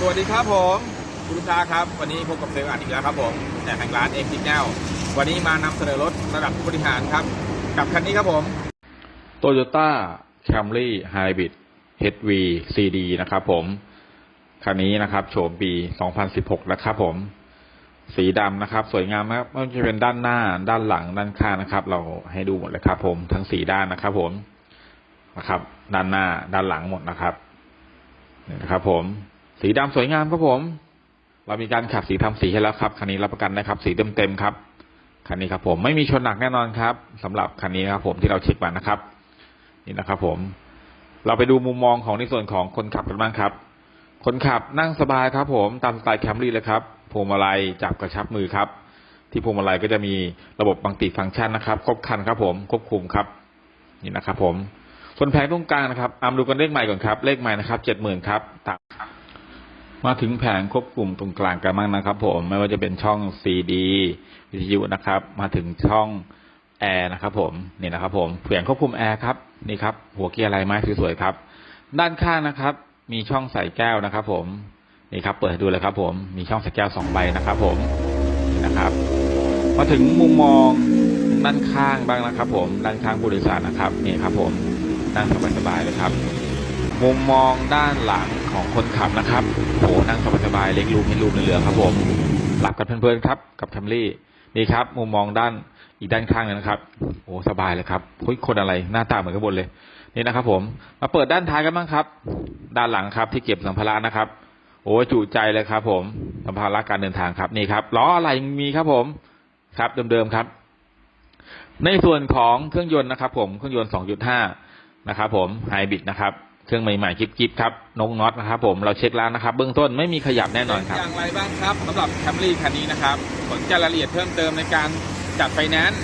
สวัสดีครับผมคุณลูกค้าครับ วันนี้พบกับเซลล์อ่านอีกแล้วครับผมแต่แห่งร้านเอ็กซ์แนลวันนี้มานำเสนอรถระดับผู้บริหารครับ กับคันนี้ครับผม Toyota Camry Hybrid HV CD นะครับผม คันนี้นะครับโฉมปี 2016 นะครับผม สีดำนะครับ สวยงามมากไม่ว่าจะเป็นด้านหน้าด้านหลังด้านข้างนะครับ เราให้ดูหมดเลยครับ ผมทั้งสีด้านนะครับ ผมนะครับ ด้านหน้าด้านหลังหมดนะครับนี่นะครับผม สีดำสวยงามครับผม เรามีการขับสีทำสีให้แล้วครับ คันนี้รับประกันนะครับ สีเต็มๆครับ คันนี้ครับผมไม่มีชนหนักแน่นอนครับสำหรับคันนี้ครับผมที่เราเช็คมานะครับ นี่นะครับผม เราไปดูมุมมองของในส่วนของคนขับกันบ้างครับ คนขับนั่งสบายครับ ผมตามสไตล์แคมรี่เลยครับพวงมาลัยจับกระชับมือครับ ที่พวงมาลัยก็จะมีระบบบังติฟังก์ชันนะครับครบคันครับ ผมควบคุมครับ นี่นะครับ ผมส่วนแผงตรงกลางนะครับอามดูกันเลขใหม่ก่อนครับ เลขใหม่นะครับเจ็ดหมื่นครับตาม มาถึงแผงควบคุมตรงกลางกันบ้างนะครับ ผมไม่ว่าจะเป็นช่อง CD วิทยุนะครับ มาถึงช่องแอร์นะครับ ผมนี่นะครับ ผมแผงควบคุมแอร์ครับนี่ครับ หัวเกียร์ลายไม้สวยๆครับ ด้านข้างนะครับ มีช่องใส่แก้วนะครับ ผมนี่ครับ เปิดดูเลยครับ ผมมีช่องใส่แก้วสองใบนะครับ ผมนี่นะครับ มาถึงมุมมองด้านข้างบ้างนะครับ ผมด้านข้างผู้โดยสารนะครับนี่ครับ ผมนั่งสบายๆเลยครับ มุมมองด้านหลัง ของคนขับนะครับโหนั่งสบายๆเล็กรูมให้รูมเหลือๆครับผมหลับกันเพลินๆครับ กับแคมรี่นี่ครับ มุมมองด้านอีกด้านข้างเลยนะครับโอ้สบายเลยครับเฮ้ยคนอะไรหน้าตาเหมือนกันหมดเลย นี่นะครับ ผม มาเปิดด้านท้ายกันบ้างครับ ด้านหลังครับ ที่เก็บสัมภาระนะครับ โอ้จุใจเลยครับ ผมสัมภาระการเดินทางครับนี่ครับล้ออะไรมีครับผมครับเดิมๆครับ ในส่วนของเครื่องยนต์นะครับ ผมเครื่องยนต์ 2.5 นะครับ ผมไฮบริดนะครับ เครื่องใหม่ๆจิ๊บๆครับนงน็อตนะครับผมเราเช็คแล้วนะครับ เบื้องต้นไม่มีขยับแน่นอนครับอย่างไรบ้างครับสำหรับแคมรี่คันนี้นะครับสนใจรายละเอียดเพิ่มเติมในการจัดไฟแนนซ์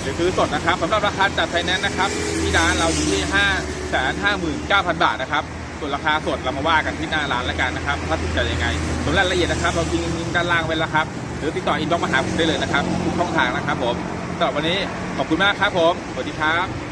หรือซื้อสดนะครับสำหรับราคาจัดไฟแนนซ์นะครับที่ร้านเราอยู่ที่5 5 9 0 0 0บาทนะครับส่วนราคาสดเรามาว่ากันที่หน้าร้านแล้วกันนะครับถ้าถูกใจยังไงส่วนรายละเอียดนะครับ เราทิ้งลิงก์ด้านล่างไว้แล้วครับ หรือติดต่ออินบ็อกซ์มาหาผมได้เลยนะครับทุกช่องทางนะครับผมสำหรับวันนี้ขอบคุณมากครับผมสวัสดีครับ